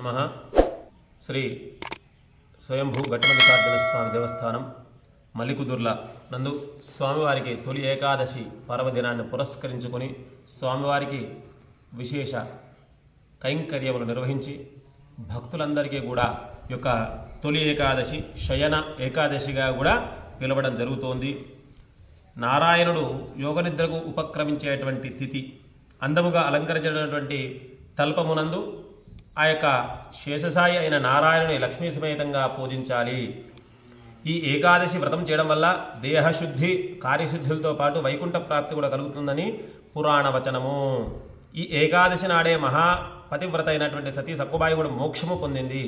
నమ. శ్రీ స్వయంభూ ఘటమల్లికార్జున స్వామి దేవస్థానం మలికుదుర్ల నందు స్వామివారికి తొలి ఏకాదశి పర్వదినాన్ని పురస్కరించుకొని స్వామివారికి విశేష కైంకర్యములు నిర్వహించి భక్తులందరికీ కూడా యొక్క తొలి ఏకాదశి శయన ఏకాదశిగా కూడా పిలవడం జరుగుతోంది. నారాయణుడు యోగనిద్రకు ఉపక్రమించేటువంటి తిథి అందముగా అలంకరించినటువంటి తల్పమునందు ఆ యొక్క శేషసాయి అయిన నారాయణుని లక్ష్మీ సమేతంగా పూజించాలి. ఈ ఏకాదశి వ్రతం చేయడం వల్ల దేహశుద్ధి కార్యశుద్ధులతో పాటు వైకుంఠ ప్రాప్తి కూడా కలుగుతుందని పురాణ వచనము. ఈ ఏకాదశి నాడే మహా పతివ్రత అయినటువంటి సతీ సక్కుబాయి కూడా మోక్షము పొందింది.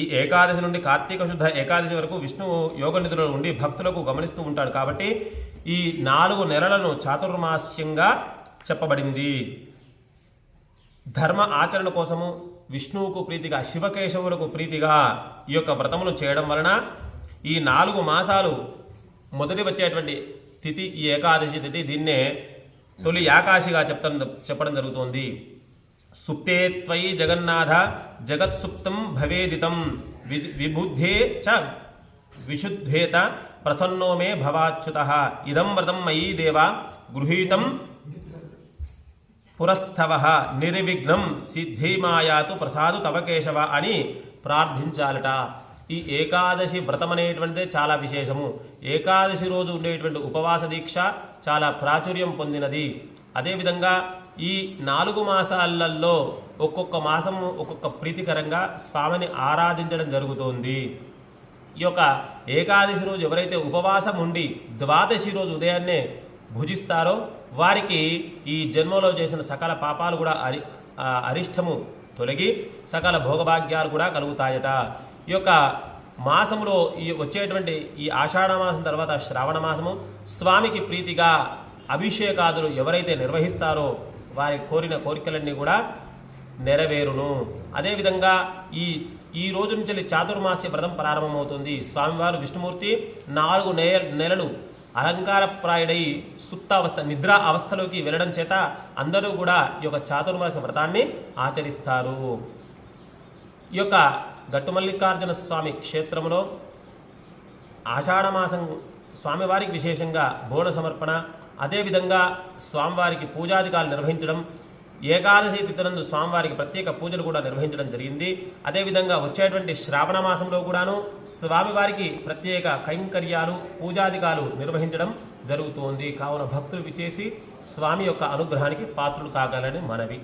ఈ ఏకాదశి నుండి కార్తీక శుద్ధ ఏకాదశి వరకు విష్ణువు యోగ నిధులలో ఉండి భక్తులకు గమనిస్తూ ఉంటాడు కాబట్టి ఈ నాలుగు నెలలను చాతుర్మాస్యంగా చెప్పబడింది. ధర్మ ఆచరణ కోసము విష్ణువుకు ప్రీతిగా శివకేశవులకు ప్రీతిగా ఈ యొక్క వ్రతమును చేయడం వలన ఈ నాలుగు మాసాలు మొదటి వచ్చేటువంటి తిథి ఈ ఏకాదశి తిథి దీన్నే తొలి ఏకాశిగా చెప్తాం చెప్పడం జరుగుతోంది. సుప్తే త్వయి జగన్నాథ జగత్సుప్తం భవేదితం వి- విబుద్ధే చ విశుద్ధేత ప్రసన్నో మే భవాచ్యుత. ఇదం వ్రతం మయీ దేవ గృహీతం పురస్థవ నిర్విఘ్నం సిద్ధిమాయాతు ప్రసాదు తవ కేశవ అని ప్రార్థించాలట. ఈ ఏకాదశి వ్రతం అనేటువంటిదే చాలా విశేషము. ఏకాదశి రోజు ఉండేటువంటి ఉపవాస దీక్ష చాలా ప్రాచుర్యం పొందినది. అదేవిధంగా ఈ నాలుగు మాసాలలో ఒక్కొక్క మాసము ఒక్కొక్క ప్రీతికరంగా స్వామిని ఆరాధించడం జరుగుతోంది. ఈ యొక్క ఏకాదశి రోజు ఎవరైతే ఉపవాసం ఉండి ద్వాదశి రోజు ఉదయాన్నే భుజిస్తారో వారికి ఈ జన్మలో చేసిన సకల పాపాలు కూడా అరి అరిష్టము తొలగి సకల భోగభాగ్యాలు కూడా కలుగుతాయట. ఈ యొక్క మాసములో ఈ వచ్చేటువంటి ఈ ఆషాఢ మాసం తర్వాత శ్రావణ మాసము స్వామికి ప్రీతిగా అభిషేకాదులు ఎవరైతే నిర్వహిస్తారో వారి కోరిన కోరికలన్నీ కూడా నెరవేరును. అదేవిధంగా ఈ ఈ రోజు నుంచి చాతుర్మాస్య వ్రతం ప్రారంభమవుతుంది. స్వామివారు విష్ణుమూర్తి నాలుగు నెలలు అలంకారప్రాయుడై సుప్తావస్థ నిద్ర అవస్థలోకి వెళ్ళడం చేత అందరూ కూడా ఈ యొక్క చాతుర్మాస వ్రతాన్ని ఆచరిస్తారు. ఈ యొక్క గట్టుమల్లికార్జున స్వామి క్షేత్రంలో ఆషాఢమాసం స్వామివారికి విశేషంగా బోన సమర్పణ అదేవిధంగా స్వామివారికి పూజాధికారులు నిర్వహించడం ఏకాదశి తిథులందు స్వామివారికి ప్రత్యేక పూజలు కూడా నిర్వహించడం జరిగింది. అదేవిధంగా వచ్చేటువంటి శ్రావణ మాసంలో కూడాను స్వామివారికి ప్రత్యేక కైంకర్యాలు పూజాధికాలు నిర్వహించడం జరుగుతోంది. కావున భక్తులు విచేసి స్వామి యొక్క అనుగ్రహానికి పాత్రులు కాగలని మనవి.